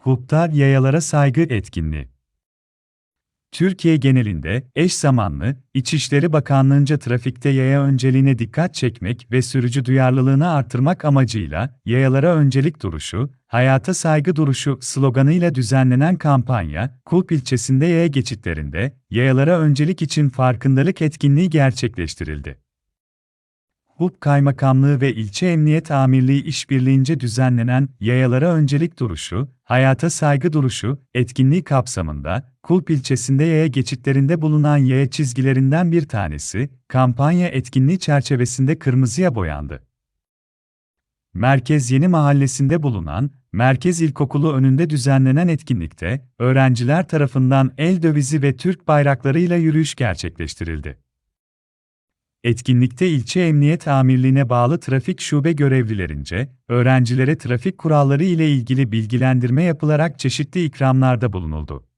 Hukukta yayalara saygı etkinliği. Türkiye genelinde eş zamanlı, İçişleri Bakanlığı'nca trafikte yaya önceliğine dikkat çekmek ve sürücü duyarlılığını artırmak amacıyla yayalara öncelik duruşu, hayata saygı duruşu sloganıyla düzenlenen kampanya, Kulp ilçesinde yaya geçitlerinde yayalara öncelik için farkındalık etkinliği gerçekleştirildi. Hub Kaymakamlığı ve İlçe Emniyet Amirliği işbirliğince düzenlenen Yayalara Öncelik Duruşu, Hayata Saygı Duruşu etkinliği kapsamında Kulp ilçesinde yaya geçitlerinde bulunan yaya çizgilerinden bir tanesi, kampanya etkinliği çerçevesinde kırmızıya boyandı. Merkez Yeni Mahallesi'nde bulunan Merkez İlkokulu önünde düzenlenen etkinlikte, öğrenciler tarafından el dövizi ve Türk bayraklarıyla yürüyüş gerçekleştirildi. Etkinlikte ilçe emniyet amirliğine bağlı trafik şube görevlilerince, öğrencilere trafik kuralları ile ilgili bilgilendirme yapılarak çeşitli ikramlarda bulunuldu.